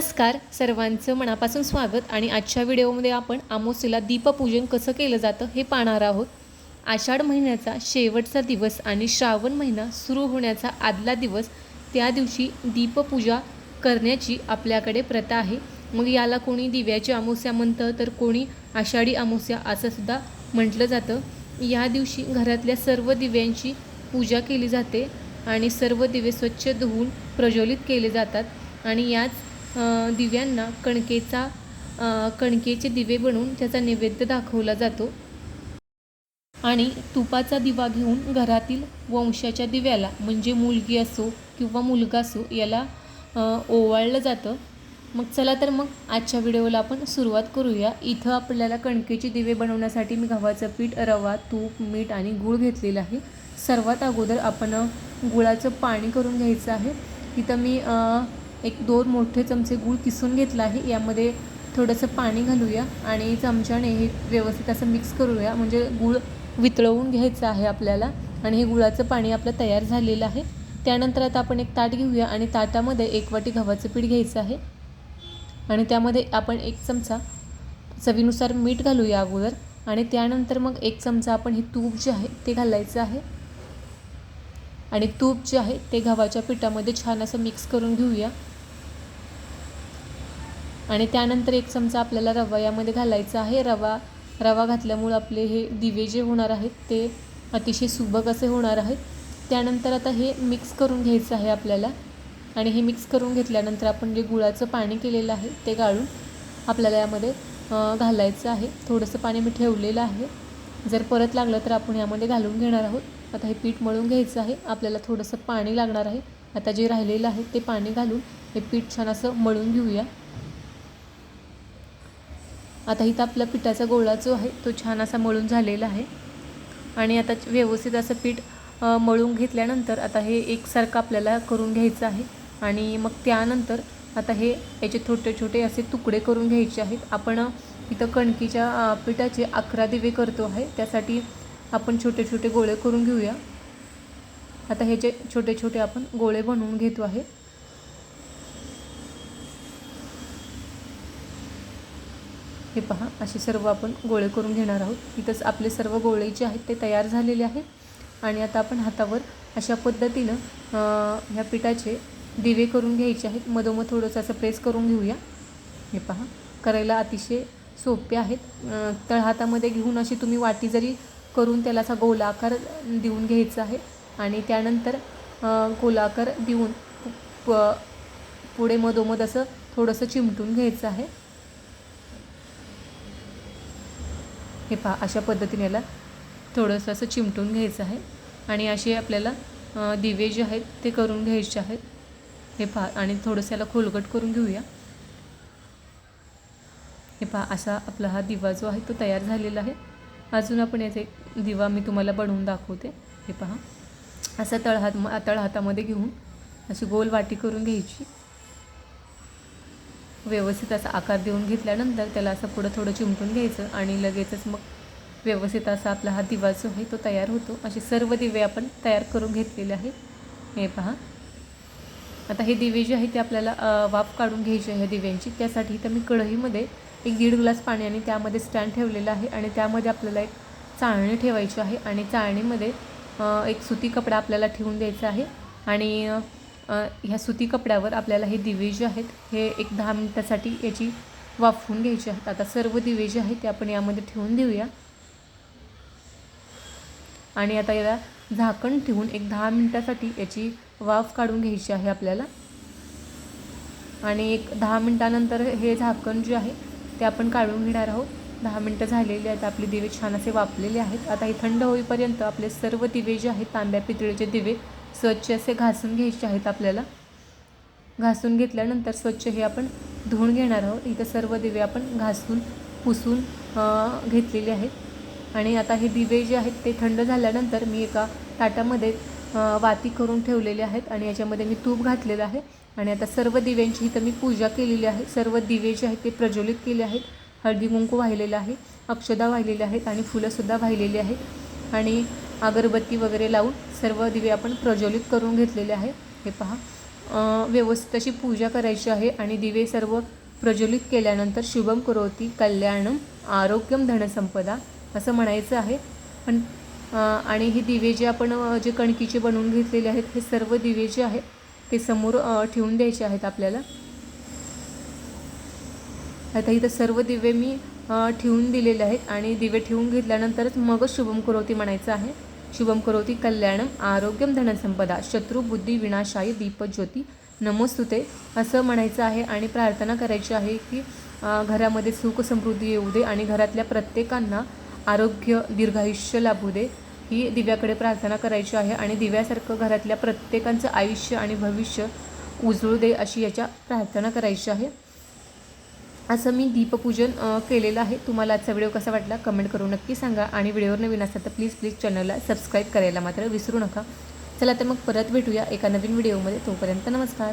नमस्कार सर्वांचं मनापासून स्वागत आणि आजच्या व्हिडिओमध्ये आपण आमोसीला दीपपूजन कसं केलं जातं हे पाहणार आहोत. आषाढ महिन्याचा शेवटचा दिवस आणि श्रावण महिना सुरू होण्याचा आदला दिवस त्या दिवशी दीपपूजा करण्याची आपल्याकडे प्रथा आहे. मग याला कोणी दिव्याची आमोस्या म्हणतं तर कोणी आषाढी आमोस्या असंसुद्धा म्हटलं जातं. या दिवशी घरातल्या सर्व दिव्यांची पूजा केली जाते आणि सर्व दिवे स्वच्छ धुवून प्रज्वलित केले जातात. आणि याच दिव्यांना कणकेचा कणकेचे दिवे बनवून त्याचा नैवेद्य दाखवला जातो. आणि तुपाचा दिवा घेऊन घरातील वंशाच्या दिव्याला म्हणजे मुलगी असो किंवा मुलगा असो याला ओवाळलं जातं. मग चला तर मग आजच्या व्हिडिओला आपण सुरुवात करूया. इथं आपल्याला कणकेचे दिवे बनवण्यासाठी मी गव्हाचं पीठ रवा तूप मीठ आणि गूळ घेतलेलं आहे. सर्वात अगोदर आपण गुळाचं पाणी करून घ्यायचं आहे. इथं मी एक दोन मोठे चमचे गूळ किसून घेतला आहे. यामध्ये थोडंसं पाणी घालूया आणि चमच्याने हे व्यवस्थित असं मिक्स करूया. म्हणजे गूळ वितळवून घ्यायचं आहे आपल्याला आणि हे गुळाचं पाणी आपलं तयार झालेलं आहे. त्यानंतर आता आपण एक ताट घेऊया आणि ताटामध्ये एक वाटी गव्हाचं पीठ घ्यायचं आहे. आणि त्यामध्ये आपण एक चमचा चवीनुसार मीठ घालूया अगोदर आणि त्यानंतर मग एक चमचा आपण हे तूप जे आहे ते घालायचं आहे. आणि तूप जे आहे ते गव्हाच्या पिठामध्ये छान असं मिक्स करून घेऊया. आणि त्यानंतर एक चमचा आपल्याला रवा यामध्ये घालायचा आहे. रवा रवा घातल्यामुळं आपले हे दिवे जे होणार आहेत ते अतिशय सुबक असे होणार आहेत. त्यानंतर आता हे मिक्स करून घ्यायचं आहे आपल्याला. आणि हे मिक्स करून घेतल्यानंतर आपण जे गुळाचं पाणी केलेलं आहे ते गाळून आपल्याला यामध्ये घालायचं आहे. थोडंसं पाणी मी ठेवलेलं आहे. जर परत लागलं तर आपण यामध्ये घालून घेणार आहोत. आता हे पीठ मळून घ्यायचं आहे. आपल्याला थोडंसं पाणी लागणार आहे. आता जे राहिलेलं आहे ते पाणी घालून हे पीठ छान असं मळून घेऊया. आता इथं आपला पिठाचा गोळा जो आहे तो छान असा मळून झालेला आहे. आणि आता व्यवस्थित असं पीठ मळून घेतल्यानंतर आता हे एकसारखं आपल्याला करून घ्यायचं आहे. आणि मग त्यानंतर आता हे याचे छोटे छोटे असे तुकडे करून घ्यायचे आहेत. आपण इथं कणकीच्या पिठाचे अकरा दिवे करतो आहे. त्यासाठी आपण छोटे छोटे गोळे करून घेऊया. आता ह्याचे छोटे छोटे आपण गोळे बनवून घेतो आहे हे पहा असे सर्व आपण गोळे करून घेणार आहोत. इथंच आपले सर्व गोळे जे आहेत ते तयार झालेले आहेत. आणि आता आपण हातावर अशा पद्धतीनं ह्या पिठाचे दिवे करून घ्यायचे आहेत. मधोमध थोडंसं असं प्रेस करून घेऊया. हे पहा करायला अतिशय सोपे आहेत. तळहातामध्ये घेऊन अशी तुम्ही वाटी जरी करून त्याला असा गोलाकार देऊन घ्यायचा आहे. आणि त्यानंतर गोलाकार देऊन प- पुढे मधोमध असं थोडंसं चिमटून घ्यायचं आहे. हे पहा अशा पद्धतीने याला थोडंसं असं चिमटून घ्यायचं आहे. आणि असे आपल्याला दिवे जे आहेत ते करून घ्यायचे आहेत. हे पहा आणि थोडंसं याला खोलगट करून घेऊया. हे पहा असा आपला हा दिवा जो आहे तो तयार झालेला आहे. अजून आपण याचा एक दिवा मी तुम्हाला बनवून दाखवते. हे पहा असा तळहात तळहातामध्ये घेऊन अशी गोल वाटी करून घ्यायची. व्यवस्थित असा आकार देऊन घेतल्यानंतर त्याला असं पुढं थोडं चिमटून घ्यायचं आणि लगेचच मग व्यवस्थित असा आपला हा दिवा जो आहे तो तयार होतो. असे सर्व दिवे आपण तयार करून घेतलेले आहेत. हे पहा. आता हे दिवे जे आहे ते आपल्याला वाफ काढून घ्यायची आहे ह्या दिव्यांची. त्यासाठी तर मी कढईमध्ये एक दीड ग्लास पाणी आणि त्यामध्ये स्टँड ठेवलेलं आहे आणि त्यामध्ये आपल्याला एक चाळणी ठेवायची आहे आणि चाळणीमध्ये एक सुती कपडा आपल्याला ठेवून द्यायचा आहे. आणि ह्या सुती कपड्यावर आपल्याला हे दिवे जे आहेत हे एक दहा मिनटासाठी याची वाफवून घ्यायची आहेत. आता सर्व दिवे जे आहेत ते आपण यामध्ये ठेवून देऊया. आणि आता याला झाकण ठेवून एक दहा मिनटासाठी याची वाफ काढून घ्यायची आहे आपल्याला. आणि एक दहा मिनटानंतर हे झाकण जे आहे ते आपण काढून घेणार आहोत. दहा मिनटं झालेली आहेत आपले दिवे छान असे वापलेले आहेत. आता हे थंड होईपर्यंत आपले सर्व दिवे जे आहेत तांब्या पितळेचे दिवे स्वच्छ असे घासून घ्यायचे आहेत आपल्याला. घासून घेतल्यानंतर स्वच्छ हे आपण धुवून घेणार आहोत. इथं सर्व दिवे आपण घासून पुसून घेतलेले आहेत. आणि आता हे दिवे जे आहेत ते थंड झाल्यानंतर मी एका ताटामध्ये वाती करून ठेवलेले आहेत आणि याच्यामध्ये मी तूप घातलेलं आहे. आणि आता सर्व दिव्यांची इथं मी पूजा केलेली आहे. सर्व दिवे जे आहेत ते प्रज्वलित केले आहेत. हळदी कुंकू वाहिलेलं आहे. अक्षदा वाहिलेल्या आहेत आणि फुलंसुद्धा वाहिलेली आहेत. आणि अगरबत्ती वगैरे लावून सर्व दिवे आपण प्रज्वलित करून घेतलेले आहे हे पहा. व्यवस्थित अशी पूजा करायची आहे आणि दिवे सर्व प्रज्वलित केल्यानंतर शुभम करोती कल्याणम आरोग्यम धनसंपदा असं म्हणायचं आहे. पण आणि हे दिवे जे आपण जे कणकीचे बनवून घेतलेले आहेत हे सर्व दिवे जे आहेत ते समोर ठेवून द्यायचे आहेत आपल्याला. आता इथं सर्व दिवे मी ठेवून दिलेले आहेत आणि दिवे ठेवून घेतल्यानंतरच मगच शुभम करोती म्हणायचं आहे. शुभम करोती कल्याणम आरोग्यम धनसंपदा शत्रू बुद्धी विनाशाय दीपज्योती नमोस्तुते. असं म्हणायचं आहे आणि प्रार्थना करायची आहे की घरामध्ये सुख समृद्धी येऊ दे आणि घरातल्या प्रत्येकांना आरोग्य दीर्घायुष्य लाभू दे. ही दिव्याकडे प्रार्थना करायची आहे आणि दिव्यासारखं घरातल्या प्रत्येकांचं आयुष्य आणि भविष्य उजळू दे अशी याच्या प्रार्थना करायची आहे. असं मी दीपपूजन केलेलं आहे. तुम्हाला आजचा व्हिडिओ कसा वाटला कमेंट करून नक्की सांगा. आणि व्हिडिओवर नवीन असाल तर प्लीज प्लीज चॅनलला सबस्क्राईब करायला मात्र विसरू नका. चला तर मग परत भेटूया एका नवीन व्हिडिओमध्ये. तोपर्यंत नमस्कार.